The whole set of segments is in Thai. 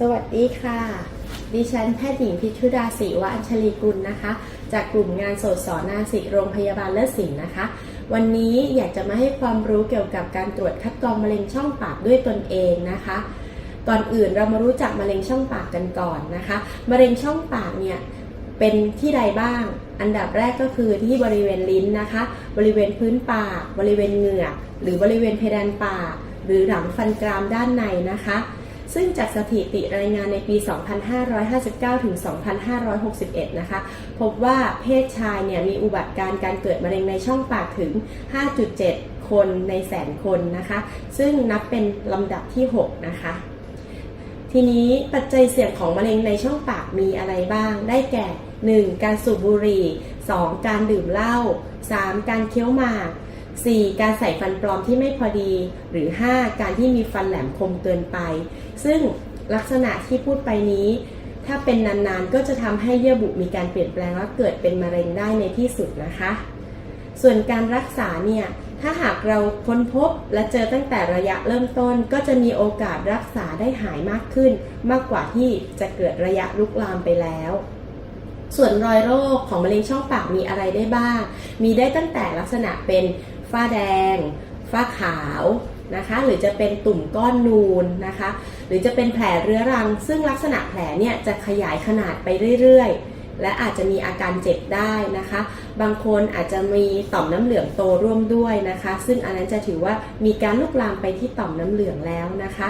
สวัสดีค่ะ ดิฉันแพทย์หญิงพิชุดาศรีวะอัญชลีกุลนะคะ จากกลุ่มงานโสตสอนนาสิโรงพยาบาลเลิศศิลป์นะคะ วันนี้อยากจะมาให้ความรู้เกี่ยวกับการตรวจคัดกรองมะเร็งช่องปากด้วยตนเองนะคะ ก่อนอื่นเรามารู้จักมะเร็งช่องปากกันก่อนนะคะ มะเร็งช่องปากเนี่ยเป็นที่ใดบ้าง อันดับแรกก็คือที่บริเวณลิ้นนะคะ บริเวณพื้นปาก บริเวณเหงือก หรือบริเวณเพดานปาก หรือหลังฟันกรามด้านในนะคะ ซึ่งจากสถิติรายงานในปี 2559 ถึง 2561 นะคะ พบว่าเพศชายเนี่ยมีอุบัติการณ์การเกิดมะเร็งในช่องปากถึง 5.7 คนในแสนคนนะคะ ซึ่งนับเป็นลำดับที่ 6 นะคะ ทีนี้ปัจจัยเสี่ยงของมะเร็งในช่องปากมีอะไรบ้าง ได้แก่ 1. การสูบบุหรี่ 2. การดื่มเหล้า 3. การเคี้ยวหมาก 4. การใส่ฟันปลอมที่ไม่พอดี หรือ 5. การที่มีฟันแหลมคมเกินไป ซึ่งลักษณะที่พูดไปนี้ ถ้าเป็นนานๆ ก็จะทำให้เยื่อบุมีการเปลี่ยนแปลงและเกิดเป็นมะเร็งได้ในที่สุดนะคะ ส่วนการรักษาเนี่ยถ้าหากเราค้นพบและเจอตั้งแต่ระยะเริ่มต้น ก็จะมีโอกาสรักษาได้หายมากขึ้น มากกว่าที่จะเกิดระยะลุกลามไปแล้วส่วนรอยโรคของมะเร็งช่องปากมีอะไรได้บ้าง มีได้ตั้งแต่ลักษณะเป็น ฝ้าแดง ฝ้าขาวนะคะ หรือจะเป็นตุ่มก้อนนูนนะคะ หรือจะเป็นแผลเรื้อรัง ซึ่งลักษณะแผลเนี่ยจะขยายขนาดไปเรื่อยๆ และอาจจะมีอาการเจ็บได้นะคะ บางคนอาจจะมีต่อมน้ำเหลืองโตร่วมด้วยนะคะ ซึ่งอันนั้นจะถือว่ามีการลุกลามไปที่ต่อมน้ำเหลืองแล้วนะคะ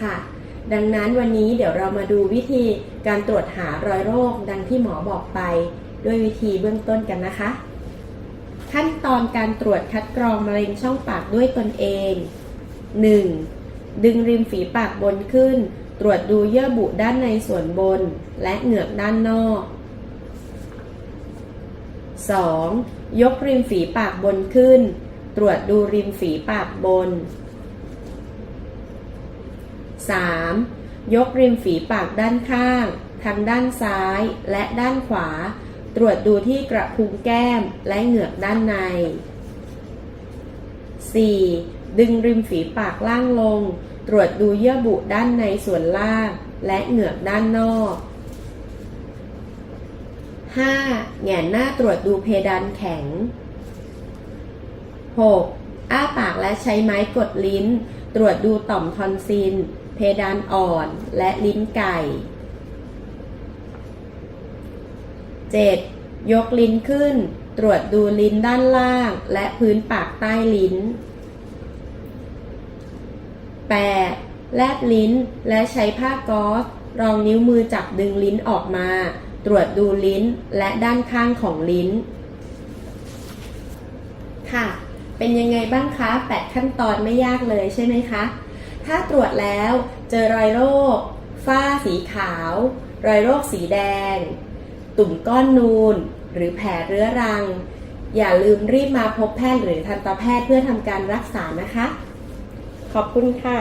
ค่ะดังนั้นวันนี้เดี๋ยวเรามาดูวิธีการตรวจหารอยโรคดังที่หมอบอกไป ด้วยวิธีเบื้องต้นกันนะคะ ขั้นตอนการตรวจคัดกรองมะเร็งช่องปากด้วยตนเอง 1. ดึงริมฝีปากบนขึ้น ตรวจดูเยื่อบุด้านในส่วนบน และเหงือกด้านนอก 2. ยกริมฝีปากบนขึ้น ตรวจดูริมฝีปากบน 3. ยกริมฝีปากด้านข้าง ทั้งด้านซ้ายและด้านขวา ตรวจดูที่กระพุ้งแก้มและเหงือกด้านใน 4. ดึงริมฝีปากล่างลง ตรวจดูเยื่อบุด้านในส่วนล่าง และเหงือกด้านนอก 5. แหงนหน้าตรวจดูเพดานแข็ง 6. อ้าปากและใช้ไม้กดลิ้น ตรวจดูต่อมทอนซิล เพดานอ่อน และลิ้นไก่ 7. ยกลิ้นขึ้น ตรวจดูลิ้นด้านล่าง และพื้นปากใต้ลิ้น 8. แลบลิ้นและใช้ผ้ากอซรองนิ้วมือจับดึงลิ้นออกมา ตรวจดูลิ้นและด้านข้างของลิ้น ค่ะ เป็นยังไงบ้างคะ 8 ขั้นตอนไม่ยากเลยใช่ไหมคะ ถ้าตรวจแล้วเจอรอยโรค ฝ้าสีขาว รอยโรคสีแดง ตุ่มก้อนนูน หรือแผลเรื้อรัง อย่าลืมรีบมาพบแพทย์หรือทันตแพทย์เพื่อทำการรักษานะคะ ขอบคุณค่ะ